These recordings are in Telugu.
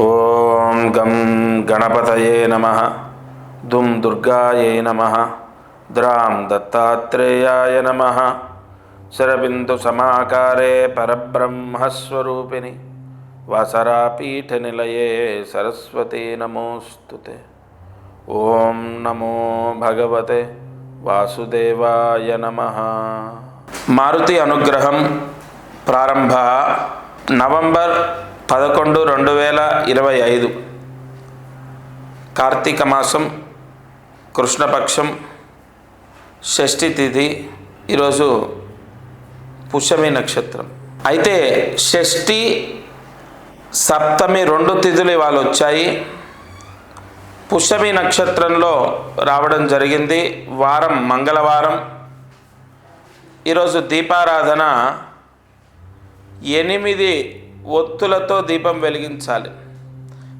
ఓం గం గణపతయే నమ. దుం దుర్గాయే నమ. ద్రాం దత్తాత్రేయాయ నమ. శరబిందు సమాకారే పరబ్రహ్మస్వరూపిణి. వసరాపీఠ నిలయే సరస్వతీ నమోస్తు ఓం నమో భగవతే వాసుదేవాయ నమ. మారుతి అనుగ్రహం ప్రారంభ నవంబర్ పదకొండు రెండు వేల ఇరవై ఐదు. కార్తీక మాసం కృష్ణపక్షం షష్ఠి తిథి ఈరోజు పుష్యమి నక్షత్రం. అయితే షష్ఠి సప్తమి రెండు తిథులు ఇవాళ వచ్చాయి. పుష్యమి నక్షత్రంలో రావడం జరిగింది. వారం మంగళవారం. ఈరోజు దీపారాధన ఎనిమిది ఒత్తులతో దీపం వెలిగించాలి.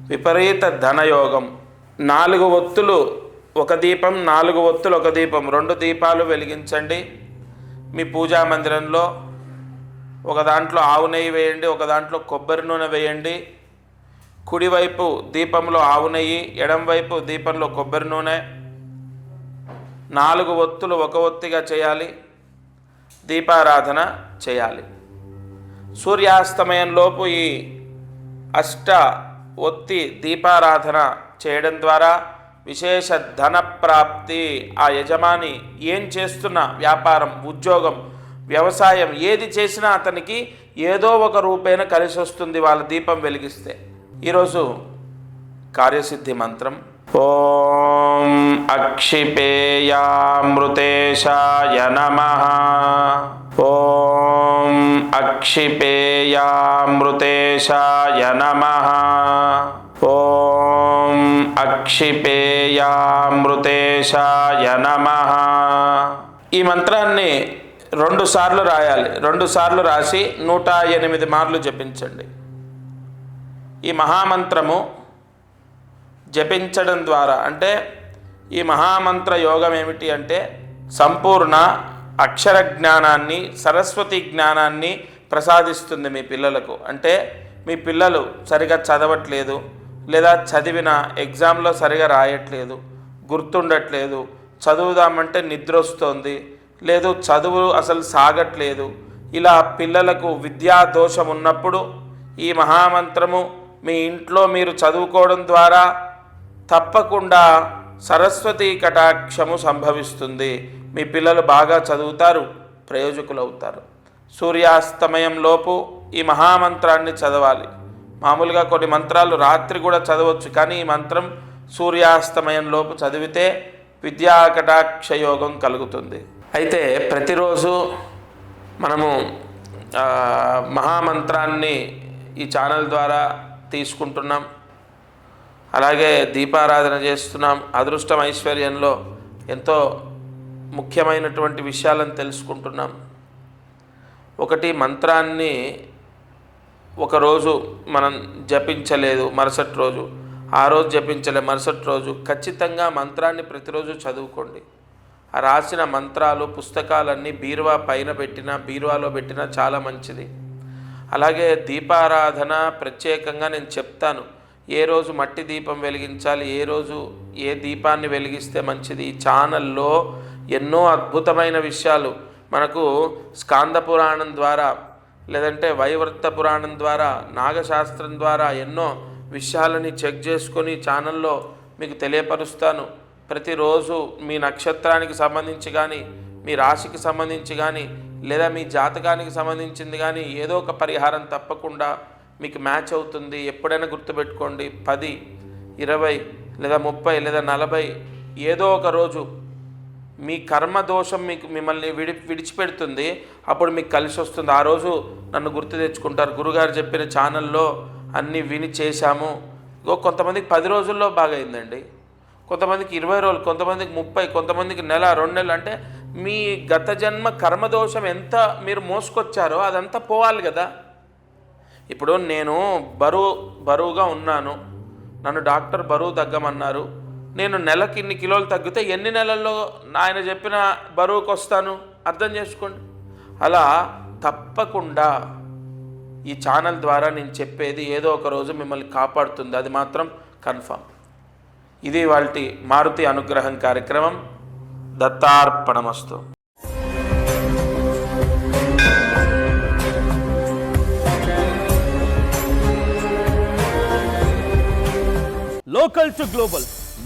విపరీత ధనయోగం. నాలుగు ఒత్తులు ఒక దీపం నాలుగు ఒత్తులు ఒక దీపం. రెండు దీపాలు వెలిగించండి. మీ పూజా మందిరంలో ఒక దాంట్లో ఆవు నెయ్యి వేయండి ఒక దాంట్లో కొబ్బరి నూనె వేయండి. కుడివైపు దీపంలో ఆవు నెయ్యి ఎడంవైపు దీపంలో కొబ్బరి నూనె. నాలుగు ఒత్తులు ఒక ఒత్తిగా చేయాలి. దీపారాధన చేయాలి. సూర్యాస్తమయంలోపు ఈ అష్ట ఒత్తి దీపారాధన చేయడం ద్వారా విశేష ధన ప్రాప్తి ఆ యజమాని ఏం చేస్తున్న వ్యాపారం ఉద్యోగం వ్యవసాయం ఏది చేసినా అతనికి ఏదో ఒక రూపేణ కలిసి వస్తుంది వాళ్ళ దీపం వెలిగిస్తే. ఈరోజు కార్యసిద్ధి మంత్రం. ఓం అక్షిపేయామృతేశాయ నమః. అక్షిపేయామృతేశాయ నమ ఓం అక్షిపేయామృతేశాయ నమ ఈ మంత్రాన్ని రెండు సార్లు రాయాలి. రెండు సార్లు రాసి నూట ఎనిమిది మార్లు జపించండి. ఈ మహామంత్రము జపించడం ద్వారా అంటే ఈ మహామంత్ర యోగం ఏమిటి అంటే సంపూర్ణ అక్షర జ్ఞానాన్ని సరస్వతి జ్ఞానాన్ని ప్రసాదిస్తుంది మీ పిల్లలకు. అంటే మీ పిల్లలు సరిగా చదవట్లేదు లేదా చదివిన ఎగ్జామ్లో సరిగా రాయట్లేదు గుర్తుండట్లేదు చదువుదామంటే నిద్ర వస్తుంది లేదు చదువు అసలు సాగట్లేదు ఇలా పిల్లలకు విద్యా దోషం ఉన్నప్పుడు ఈ మహామంత్రము మీ ఇంట్లో మీరు చదువుకోవడం ద్వారా తప్పకుండా సరస్వతి కటాక్షము సంభవిస్తుంది. మీ పిల్లలు బాగా చదువుతారు సూర్యాస్తమయం సూర్యాస్తమయంలోపు ఈ మహామంత్రాన్ని చదవాలి. మామూలుగా కొన్ని మంత్రాలు రాత్రి కూడా చదవచ్చు కానీ ఈ మంత్రం సూర్యాస్తమయంలోపు చదివితే విద్యా కలుగుతుంది. అయితే ప్రతిరోజు మనము మహామంత్రాన్ని ఈ ఛానల్ ద్వారా తీసుకుంటున్నాం. అలాగే దీపారాధన చేస్తున్నాం. అదృష్టం ఐశ్వర్యంలో ఎంతో ముఖ్యమైనటువంటి విషయాలను తెలుసుకుంటున్నాం. ఒకటి మంత్రాన్ని ఒకరోజు మనం జపించలేదు మరుసటి రోజు. ఆ రోజు జపించలే మరుసటి రోజు. ఖచ్చితంగా మంత్రాన్ని ప్రతిరోజు చదువుకోండి. ఆ రాసిన మంత్రాలు పుస్తకాలన్నీ బీరువా పైన పెట్టినా బీరువాలో పెట్టినా చాలా మంచిది. అలాగే దీపారాధన ప్రత్యేకంగా నేను చెప్తాను. ఏ రోజు మట్టి దీపం వెలిగించాలి ఏ రోజు ఏ దీపాన్ని వెలిగిస్తే మంచిది? ఈ ఛానల్లో ఎన్నో అద్భుతమైన విషయాలు. మనకు స్కాంద పురాణం ద్వారా లేదంటే వైవర్త పురాణం ద్వారా నాగశాస్త్రం ద్వారా ఎన్నో విషయాలని చెక్ చేసుకొని ఛానల్లో మీకు తెలియపరుస్తాను. ప్రతిరోజు మీ నక్షత్రానికి సంబంధించి కానీ మీ రాశికి సంబంధించి కానీ లేదా మీ జాతకానికి సంబంధించింది కానీ ఏదో ఒక పరిహారం తప్పకుండా మీకు మ్యాచ్ అవుతుంది. ఎప్పుడైనా గుర్తుపెట్టుకోండి పది ఇరవై లేదా ముప్పై లేదా నలభై ఏదో ఒక రోజు మీ కర్మ దోషం మీకు మిమ్మల్ని విడి విడిచిపెడుతుంది. అప్పుడు మీకు కలిసి వస్తుంది. ఆ రోజు నన్ను గుర్తు తెచ్చుకుంటారు. గురుగారు చెప్పిన ఛానల్లో అన్నీ విని చేశాము. ఇగో కొంతమందికి పది రోజుల్లో బాగా అయిందండి కొంతమందికి ఇరవై రోజులు కొంతమందికి ముప్పై కొంతమందికి నెల రెండు నెలలు అంటే మీ గత జన్మ కర్మదోషం ఎంత మీరు మోసుకొచ్చారో అదంతా పోవాలి కదా. ఇప్పుడు నేను బరువు బరువుగా ఉన్నాను. నన్ను డాక్టర్ బరువు తగ్గమన్నారు. నేను నెలకి ఇన్ని కిలోలు తగ్గితే ఎన్ని నెలల్లో ఆయన చెప్పిన బరువుకు వస్తాను? అర్థం చేసుకోండి. అలా తప్పకుండా ఈ ఛానల్ ద్వారా నేను చెప్పేది ఏదో ఒక రోజు మిమ్మల్ని కాపాడుతుంది. అది మాత్రం కన్ఫామ్ ఇది వాళ్ళ మారుతి అనుగ్రహం కార్యక్రమం. దత్తార్పణమస్తు. Local to global